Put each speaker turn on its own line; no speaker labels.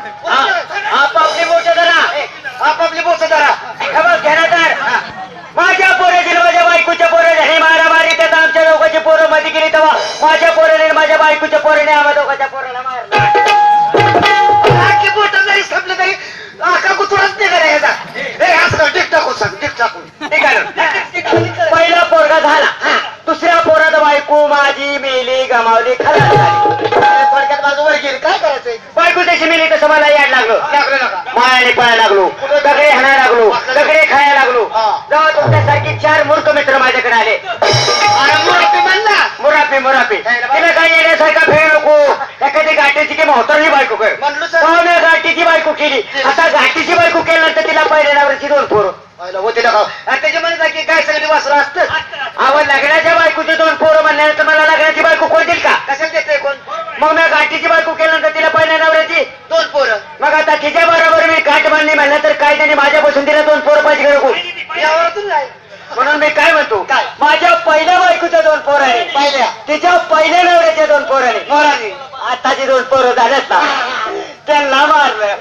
आपापली बोट धरा आपापली बोट धरा। घेण्यादार माझ्या पोराची माझ्या बायकोच्या पोराने हे मारामारी त्यात आमच्या दोघांची पोरं मध्ये गेली तेव्हा. माझ्या पोराने माझ्या बायकोच्या पोराने आम्हा दोघांच्या पोराला मारलं.
बोट जरी संपलं तरी आका कुतुराच नाही करायचा हे असं टिक टाकून सांग टिक टाकून.
ठीक आहे. पहिला पोरगा झाला. दुसऱ्या पोरात बायको माझी मेली गमावली खलास झाली
थोडक्यात बाजूवर गेली काय करायचंय
बायको त्याची मेली तसं मला याड लागलं
लागलं
मायाने पळायला लागलो. दगडे हाणायला लागलो. दगडे खायला लागलो. जेव्हा तुमच्यासारखी चार मूर्ख मित्र माझ्याकडे आले. मुरापी मुरापी. तिला काही येण्यासारखा फेळ नको. एखादी गाठीची की मोहतरची बायको कर. पाहुण्या गाठीची बायको केली. आता गाठीची बायको केल्यानंतर तिला पहिल्या नवऱ्याची दोन पोरं.
पहिलं होते त्याच्या म्हणत की काय सगळी वासरं असतं
आवड लग्नाच्या बायकोची दोन पोरं म्हणल्यानंतर मला लग्नाची बायको कोण देईल का
कशाला देते कोण
मग मी गाठीची बायको केल्यानंतर तिला पहिल्या नवऱ्याची
दोन पोरं
मग आता तिच्या बरोबर मी गाठ बांधली म्हणलं तर काय त्याने माझ्या पसंतीला दोन पोरं पाहिजे का नको
यावरातून नाही
म्हणून मी काय म्हणतो?
काय?
माझ्या पहिल्या बायकोच्या दोन पोरं आहे
पहिल्या?
तिच्या पहिल्या नवऱ्याच्या दोन पोरं आहे आताची दोन पोरं झाल्यात ना. त्यांना मारलं.